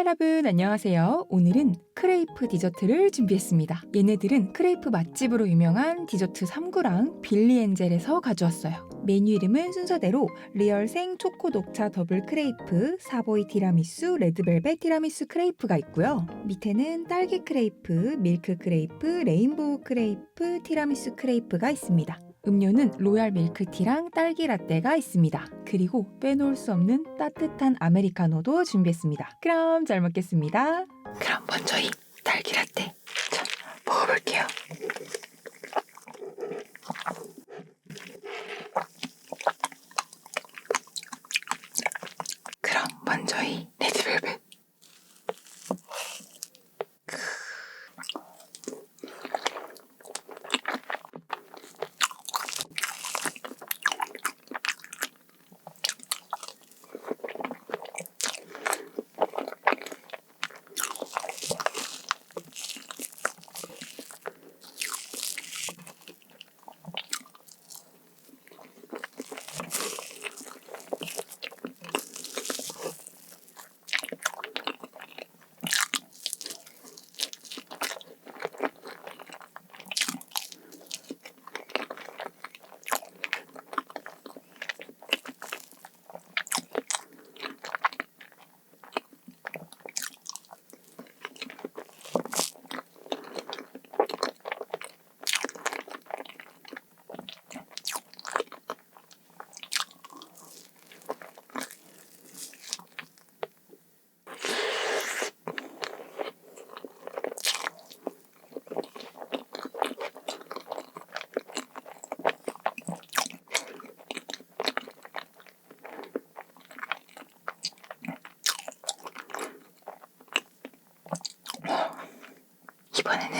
여러분 안녕하세요. 오늘은 크레이프 디저트를 준비했습니다. 얘네들은 크레이프 맛집으로 유명한 디저트 3구랑 빌리엔젤에서 가져왔어요. 메뉴 이름은 순서대로 리얼 생 초코 녹차 더블 크레이프, 사보이 티라미수, 레드벨벳 티라미수 크레이프가 있고요. 밑에는 딸기 크레이프, 밀크 크레이프, 레인보우 크레이프, 티라미수 크레이프가 있습니다. 음료는 로얄 밀크티랑 딸기 라떼가 있습니다. 그리고 빼놓을 수 없는 따뜻한 아메리카노도 준비했습니다. 그럼 잘 먹겠습니다. 그럼 먼저 이 딸기 라떼 자, 먹어볼게요. 그럼 먼저 이 이번